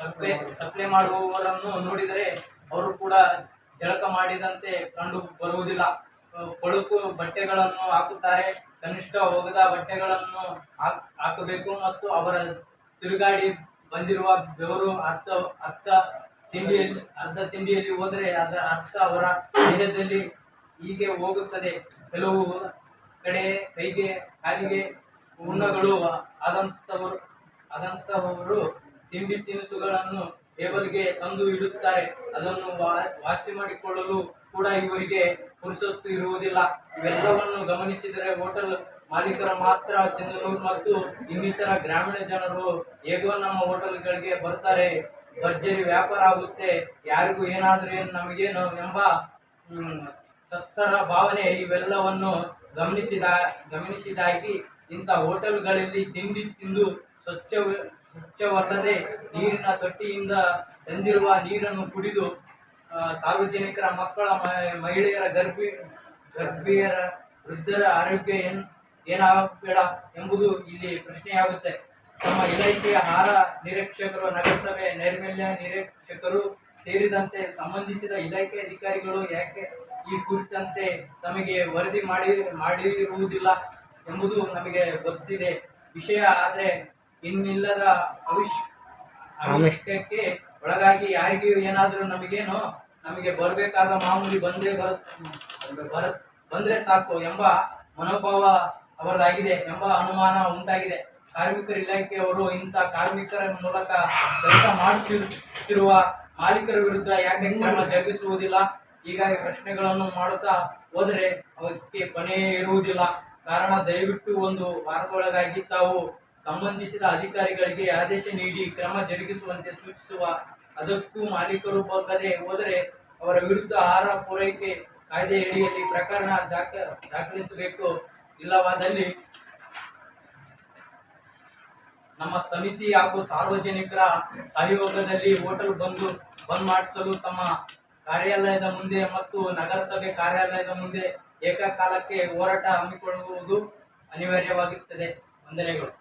Supply supply ಮಾಡುವವರನ್ನು ನೋಡಿದರೆ ಅವರು ಕೂಡ ಜಳಕ ಮಾಡಿದಂತೆ ಕಂಡು ಬರುವುದಿಲ್ಲ. ಕೊಳುಕು ಬಟ್ಟೆಗಳನ್ನು ಹಾಕುತ್ತಾರೆ. ಕನಿಷ್ಠ ಹೋಗದ ಬಟ್ಟೆಗಳನ್ನು ಹಾಕ್- ಹಾಕಬೇಕು ಮತ್ತು ಅವರ ತಿರುಗಾಡಿ ಬಂದಿರುವ ಬೆವರು ಅರ್ಥ ಅರ್ಥ ತಿಂಡಿಯಲ್ಲಿ, ಅರ್ಧ ತಿಂಡಿಯಲ್ಲಿ ಹೋದರೆ ಅದರ ಅರ್ಥ ಅವರ ದೇಹದಲ್ಲಿ ಹೀಗೆ ಹೋಗುತ್ತದೆ. ಕೆಲವು ಕಡೆ ಕೈಗೆ, ಕಾಲಿಗೆ ಉಣ್ಣಗಳು ಆದಂಥವರು ಆದಂತಹವರು ತಿಂಡಿ ತಿನಿಸುಗಳನ್ನು ಟೇಬಲ್ಗೆ ತಂದು ಇಡುತ್ತಾರೆ. ಅದನ್ನು ವಾಸಿ ಮಾಡಿಕೊಳ್ಳಲು ಕೂಡ ಇವರಿಗೆ ಪುರುಸೊತ್ತು ಇರುವುದಿಲ್ಲ. ಇವೆಲ್ಲವನ್ನು ಗಮನಿಸಿದರೆ ಹೋಟೆಲ್ ಮಾಲೀಕರು ಮಾತ್ರ ಸಿಂಧನೂರು ಮತ್ತು ಇನ್ನಿತರ ಗ್ರಾಮೀಣ ಜನರು ಹೇಗೋ ನಮ್ಮ ಹೋಟೆಲ್ಗಳಿಗೆ ಬರ್ತಾರೆ. ಭರ್ಜರಿ ವ್ಯಾಪಾರ ಆಗುತ್ತೆ. ಯಾರಿಗೂ ಏನಾದರೂ ಏನು ನಮಗೇನು ಎಂಬ ತತ್ಸರ ಭಾವನೆ ಇವೆಲ್ಲವನ್ನು ಗಮನಿಸಿದ, ಗಮನಿಸಿದಾಗಿ ಇಂಥ ಹೋಟೆಲ್ಗಳಲ್ಲಿ ತಿಂಡಿ ತಿಂದು ಸ್ವಚ್ಛ ಸ್ವಚ್ಛವಲ್ಲದೆ ನೀರಿನ ತೊಟ್ಟಿಯಿಂದ ತಂದಿರುವ ನೀರನ್ನು ಕುಡಿದು ಸಾರ್ವಜನಿಕರ ಮಕ್ಕಳ ಮಹಿಳೆಯರ ಗರ್ಭಿ, ಗರ್ಭಿಯರ ವೃದ್ಧರ ಆರೋಗ್ಯ ಏನ್, ಏನಾಗಬೇಡ ಎಂಬುದು ಇಲ್ಲಿ ಪ್ರಶ್ನೆಯಾಗುತ್ತೆ. ನಮ್ಮ ಇಲಾಖೆಯ ಆಹಾರ ನಿರೀಕ್ಷಕರು, ನಗರಸಭೆ ನೈರ್ಮಲ್ಯ ನಿರೀಕ್ಷಕರು ಸೇರಿದಂತೆ ಸಂಬಂಧಿಸಿದ ಇಲಾಖೆ ಅಧಿಕಾರಿಗಳು ಯಾಕೆ ಈ ಕುರಿತಂತೆ ತಮಗೆ ವರದಿ ಮಾಡಿ, ಮಾಡಿರುವುದಿಲ್ಲ ಎಂಬುದು ನಮಗೆ ಗೊತ್ತಿದೆ. ವಿಷಯ ಆದರೆ ಇನ್ನಿಲ್ಲದ ಅವಿಶ್ ಅವಿಷ್ಟಕ್ಕೆ ಒಳಗಾಗಿ ಯಾರಿಗೂ ಏನಾದರೂ ನಮಗೇನು ನಮಗೆ ಬರಬೇಕಾದ ಮಾಮೂಲಿ ಬಂದೇ ಬರ ಬರ ಬಂದ್ರೆ ಸಾಕು ಎಂಬ ಮನೋಭಾವ ಅವರದಾಗಿದೆ ಎಂಬ ಅನುಮಾನ ಉಂಟಾಗಿದೆ. ಕಾರ್ಮಿಕರ ಇಲಾಖೆಯವರು ಇಂಥ ಕಾರ್ಮಿಕರ ಮೂಲಕ ಕೆಲಸ ಮಾಡುತ್ತಿರುವ ಮಾಲೀಕರ ವಿರುದ್ಧ ಯಾಕೆ ಕ್ರಮ ಜರುಗಿಸುವುದಿಲ್ಲ? ಹೀಗಾಗಿ ಪ್ರಶ್ನೆಗಳನ್ನು ಮಾಡುತ್ತಾ ಹೋದರೆ ಅವಕ್ಕೆ ಕೊನೆಯೇ ಇರುವುದಿಲ್ಲ. ಕಾರಣ ದಯವಿಟ್ಟು ಒಂದು ವಾರದೊಳಗಾಗಿ ತಾವು ಸಂಬಂಧಿಸಿದ ಅಧಿಕಾರಿಗಳಿಗೆ ಆದೇಶ ನೀಡಿ ಕ್ರಮ ಜರುಗಿಸುವಂತೆ ಸೂಚಿಸುವ ಅದಕ್ಕೂ ಮಾಲೀಕರು ಬಗ್ಗದೆ ಹೋದರೆ ಅವರ ವಿರುದ್ಧ ಆಹಾರ ಪೂರೈಕೆ ಕಾಯ್ದೆಯಡಿಯಲ್ಲಿ ಪ್ರಕರಣ ದಾಖ, ದಾಖಲಿಸಬೇಕು. ಇಲ್ಲವಾದಲ್ಲಿ ನಮ್ಮ ಸಮಿತಿ ಹಾಗೂ ಸಾರ್ವಜನಿಕರ ಸಹಯೋಗದಲ್ಲಿ ಹೋಟೆಲ್ ಬಂದು ಬಂದ್ ಮಾಡಿಸಲು ತಮ್ಮ ಕಾರ್ಯಾಲಯದ ಮುಂದೆ ಮತ್ತು ನಗರಸಭೆ ಕಾರ್ಯಾಲಯದ ಮುಂದೆ ಏಕಕಾಲಕ್ಕೆ ಹೋರಾಟ ಹಮ್ಮಿಕೊಳ್ಳುವುದು ಅನಿವಾರ್ಯವಾಗುತ್ತದೆ. ವಂದನೆಗಳು.